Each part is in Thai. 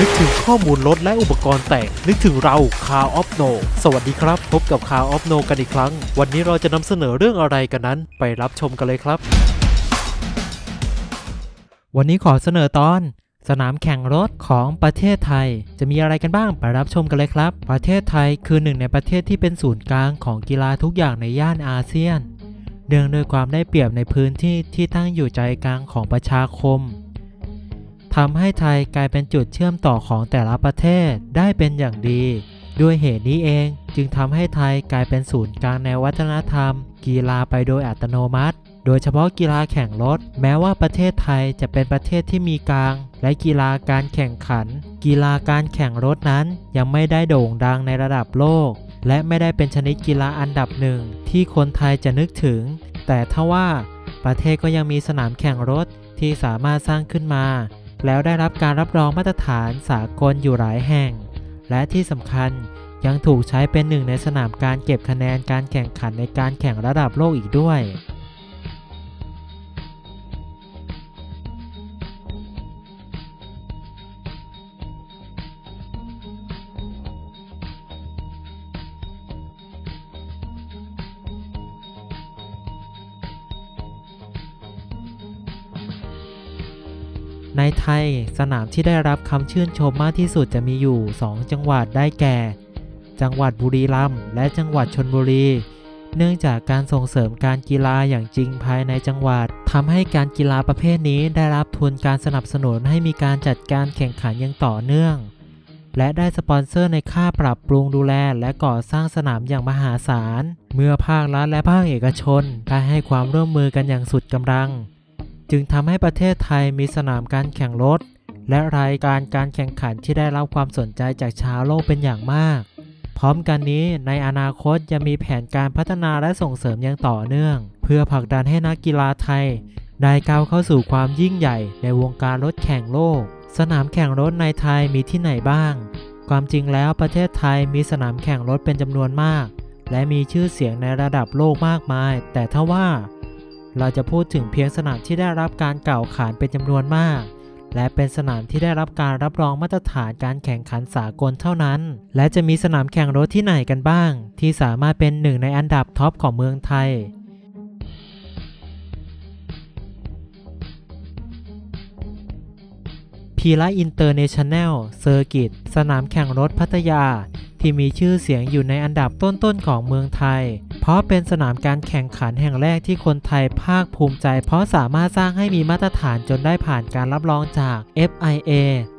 นึกถึงข้อมูลรถและอุปกรณ์แต่ง นึกถึงเรา Car of No สวัสดีครับ พบกับ Car of No กันอีกครั้ง วันนี้เราจะนำเสนอเรื่องอะไรกันนั้น ไปรับชมกันเลยครับ วันนี้ขอเสนอตอน สนามแข่งรถของประเทศไทย จะมีอะไรกันบ้างไปรับชมกันเลยครับ ประเทศไทยคือหนึ่งในประเทศที่เป็นศูนย์กลางของกีฬาทุกอย่างในย่านอาเซียน เนื่องด้วยความได้เปรียบในพื้นที่ที่ตั้งอยู่ใจกลางของประชาคม ทำให้ไทยกลายเป็นจุดเชื่อมต่อของแต่ละประเทศได้เป็นอย่างดี ด้วยเหตุนี้เองจึงทำให้ไทยกลายเป็นศูนย์กลางในวัฒนธรรม กีฬาไปโดยอัตโนมัติ โดยเฉพาะกีฬาแข่งรถ แม้ว่าประเทศไทยจะเป็นประเทศที่มีกลาง และกีฬาการแข่งขัน กีฬาการแข่งรถนั้นยังไม่ได้โด่งดังในระดับโลก และไม่ได้เป็นชนิดกีฬาอันดับหนึ่งที่คนไทยจะนึกถึง แต่ถ้าว่าประเทศก็ยังมีสนามแข่งรถที่สามารถสร้างขึ้นมา แล้วได้รับการรับรองมาตรฐานสากลอยู่หลายแห่ง และที่สำคัญยังถูกใช้เป็นหนึ่งในสนามการเก็บคะแนนการแข่งขันในการแข่งระดับโลกอีกด้วย ในไทยสนามที่ได้รับคำชื่นชมมากที่สุดจะมีอยู่ 2 จังหวัดได้แก่ จังหวัดบุรีรัมย์และจังหวัดชนบุรี เนื่องจากการส่งเสริมการกีฬาอย่างจริงภายในจังหวัดทำให้การกีฬาประเภทนี้ได้รับทุนการสนับสนุนให้มีการจัดการแข่งขันอย่างต่อเนื่อง และได้สปอนเซอร์ในค่าปรับปรุงดูแลและก่อสร้างสนามอย่างมหาศาล เมื่อภาครัฐและภาคเอกชนได้ให้ความร่วมมือกันอย่างสุดกำลัง จึงทำให้ประเทศไทยมีสนามการแข่งรถ และรายการการแข่งขันที่ได้รับความสนใจจากชาวโลกเป็นอย่างมาก พร้อมกันนี้ในอนาคตจะมีแผนการพัฒนาและส่งเสริมอย่างต่อเนื่อง เพื่อผลักดันให้นักกีฬาไทย ได้ก้าวเข้าสู่ความยิ่งใหญ่ในวงการรถแข่งโลก สนามแข่งรถในไทยมีที่ไหนบ้าง ความจริงแล้วประเทศไทยมีสนามแข่งรถเป็นจำนวนมาก และมีชื่อเสียงในระดับโลกมากมาย แต่ถ้าว่า เราจะพูดถึงเพียงสนามที่ได้รับการกล่าวขานเป็นจำนวนมาก และเป็นสนามที่ได้รับการรับรองมาตรฐานการแข่งขันสากลเท่านั้น และจะมีสนามแข่งรถที่ไหนกันบ้าง ที่สามารถเป็นหนึ่งในอันดับท็อปของเมืองไทยพีระอินเตอร์เนชั่นแนลเซอร์กิตสนามแข่งรถพัทยา ที่มีชื่อเสียงอยู่ในอันดับต้นๆของเมืองไทย ราะเป็นสนามการแข่งขันแห่งแรกที่คนไทยภาคภูมิใจ เพราะสามารถสร้างให้มีมาตรฐานจนได้ผ่านการรับรองจาก FIA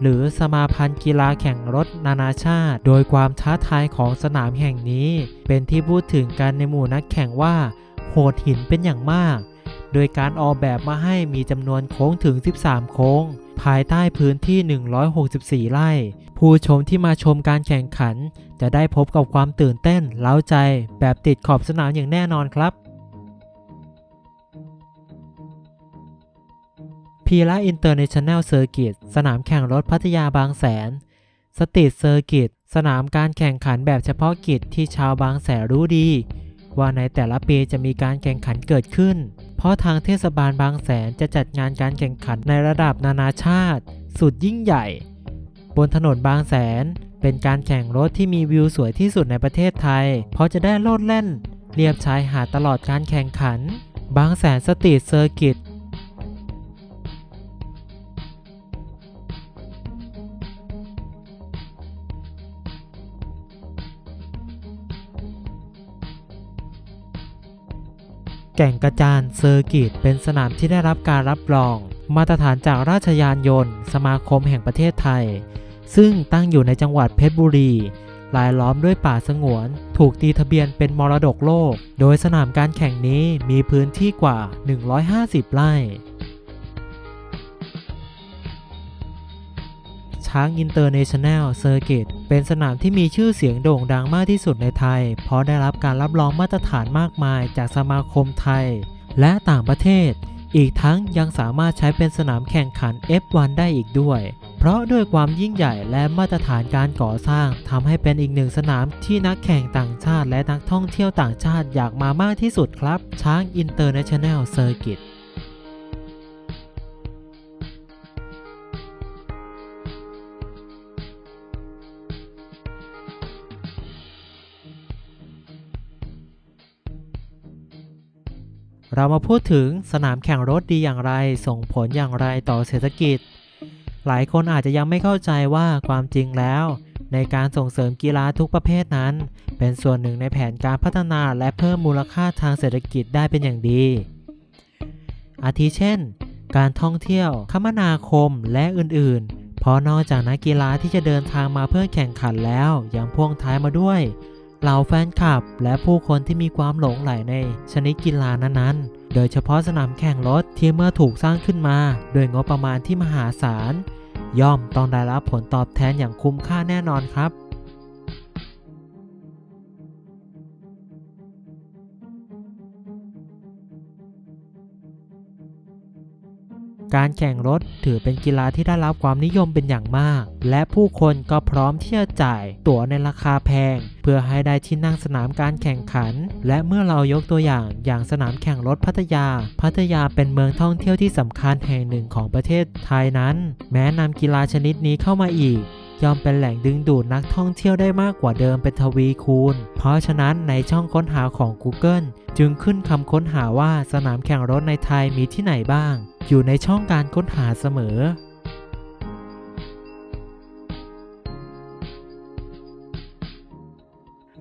หรือสมาพันธ์กีฬาแข่งรถนานาชาติ โดยความท้าทายของสนามแห่งนี้ เป็นที่พูดถึงกันในหมู่นักแข่งว่า โหดหินเป็นอย่างมาก โดยการออกแบบมาให้มีจำนวนโค้งถึง 13 โค้ง ภายใต้พื้นที่ 164 ไร่ ผู้ชมที่มาชมการแข่งขัน จะได้พบกับความตื่นเต้น เล้าใจ แบบติดขอบสนามอย่างแน่นอนครับ พีระอินเตอร์เนชั่นแนลเซอร์กิตสนามแข่งรถพัทยาบางแสน สตรีทเซอร์กิตสนามการแข่งขันแบบเฉพาะกิจที่ชาวบางแสนรู้ดี ว่าในแต่ละปีจะมีการแข่งขันเกิดขึ้น เพราะทางเทศบาลบางแสนจะจัดงานการแข่งขันในระดับนานาชาติ สุดยิ่งใหญ่ บนถนนบางแสน เป็นการแข่งรถที่มีวิวสวยที่สุดในประเทศไทย เพราะจะได้โลดแล่น เรียบชายหาดตลอดการแข่งขัน บางแสนสตรีทเซอร์กิตแก่งกระจานเซอร์กิตเป็นสนามที่ได้รับการรับรอง มาตรฐานจากราชยานยนต์ สมาคมแห่งประเทศไทย ซึ่งตั้งอยู่ในจังหวัดเพชรบุรีรายล้อมด้วยป่าสงวน ถูกตีทะเบียนเป็นมรดกโลก โดยสนามการแข่งนี้มีพื้นที่กว่า 150 ไร่ ช้างอินเตอร์เนชั่นแนลเซอร์กิตเป็นสนามที่มีชื่อเสียงโด่งดังมากที่สุดในไทย เพราะได้รับการรับรองมาตรฐานมากมายจากสมาคมไทย และต่างประเทศ อีกทั้งยังสามารถใช้เป็นสนามแข่งขัน F1 ได้อีกด้วย เพราะด้วยความยิ่งใหญ่และมาตรฐานการก่อสร้าง ทำให้เป็นอีกหนึ่งสนามที่นักแข่งต่างชาติ และนักท่องเที่ยวต่างชาติอยากมามากที่สุดครับช้างอินเตอร์เนชั่นแนลเซอร์กิตเรามาพูดถึงสนามแข่งรถดีอย่างไร ส่งผลอย่างไรต่อเศรษฐกิจ หลายคนอาจจะยังไม่เข้าใจว่าความจริงแล้ว ในการส่งเสริมกีฬาทุกประเภทนั้น เป็นส่วนหนึ่งในแผนการพัฒนาและเพิ่มมูลค่าทางเศรษฐกิจได้เป็นอย่างดี อาทิเช่น การท่องเที่ยว คมนาคมและอื่นๆ เพราะนอกจากนักกีฬาที่จะเดินทางมาเพื่อแข่งขันแล้วยังพ่วงท้ายมาด้วยเหล่าแฟนคลับ และผู้คนที่มีความหลงใหลในชนิดกีฬานั้นๆ โดยเฉพาะสนามแข่งรถที่เมื่อถูกสร้างขึ้นมา โดยงบประมาณที่มหาศาล ย่อมต้องได้รับผลตอบแทนอย่างคุ้มค่าแน่นอนครับ การแข่งรถถือเป็นกีฬาที่ได้รับความนิยมเป็นอย่างมาก และผู้คนก็พร้อมที่จะจ่ายตั๋วในราคาแพง เพื่อให้ได้ที่นั่งสนามการแข่งขัน และเมื่อเรายกตัวอย่างอย่างสนามแข่งรถพัทยา พัทยาเป็นเมืองท่องเที่ยวที่สำคัญแห่งหนึ่งของประเทศไทยนั้น แม้นำกีฬาชนิดนี้เข้ามาอีกย่อมเป็นแหล่งดึงดูดนักท่องเที่ยวได้มากกว่าเดิมเป็นทวีคูณ เพราะฉะนั้นในช่องค้นหาของ Google จึงขึ้นคำค้นหาว่าสนามแข่งรถในไทยมีที่ไหนบ้าง อยู่ในช่องการค้นหาเสมอ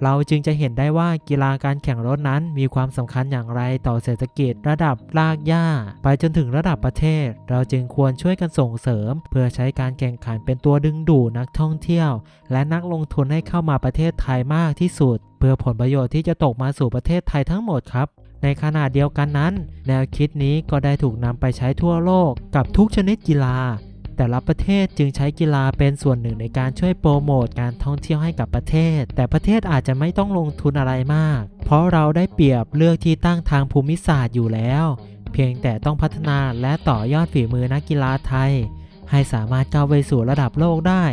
เราจึงจะเห็นได้ว่ากีฬาการแข่งรถนั้นมีความสำคัญอย่างไรต่อเศรษฐกิจระดับรากหญ้า ไปจนถึงระดับประเทศ เราจึงควรช่วยกันส่งเสริม เพื่อใช้การแข่งขันเป็นตัวดึงดูดนักท่องเที่ยว และนักลงทุนให้เข้ามาประเทศไทยมากที่สุด เพื่อผลประโยชน์ที่จะตกมาสู่ประเทศไทยทั้งหมดครับ ในขณะเดียวกันนั้น แนวคิดนี้ก็ได้ถูกนำไปใช้ทั่วโลกกับทุกชนิดกีฬา แต่ละประเทศจึงใช้กีฬาเป็นส่วนหนึ่งในการช่วยโปรโมทการท่องเที่ยวให้กับประเทศ แต่ประเทศอาจจะไม่ต้องลงทุนอะไรมาก เพราะเราได้เปรียบเลือกที่ตั้งทางภูมิศาสตร์อยู่แล้ว เพียงแต่ต้องพัฒนาและต่อยอดฝีมือนักกีฬาไทย ให้สามารถก้าวไปสู่ระดับโลกได้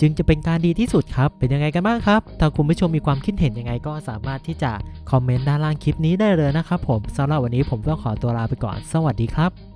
จึงจะเป็นการดีที่สุดครับ เป็นยังไงกันบ้างครับ ถ้าคุณผู้ชมมีความคิดเห็นยังไงก็สามารถที่จะคอมเมนต์ด้านล่างคลิปนี้ได้เลยนะครับผมสำหรับวันนี้ผมต้องขอตัวลาไปก่อน สวัสดีครับ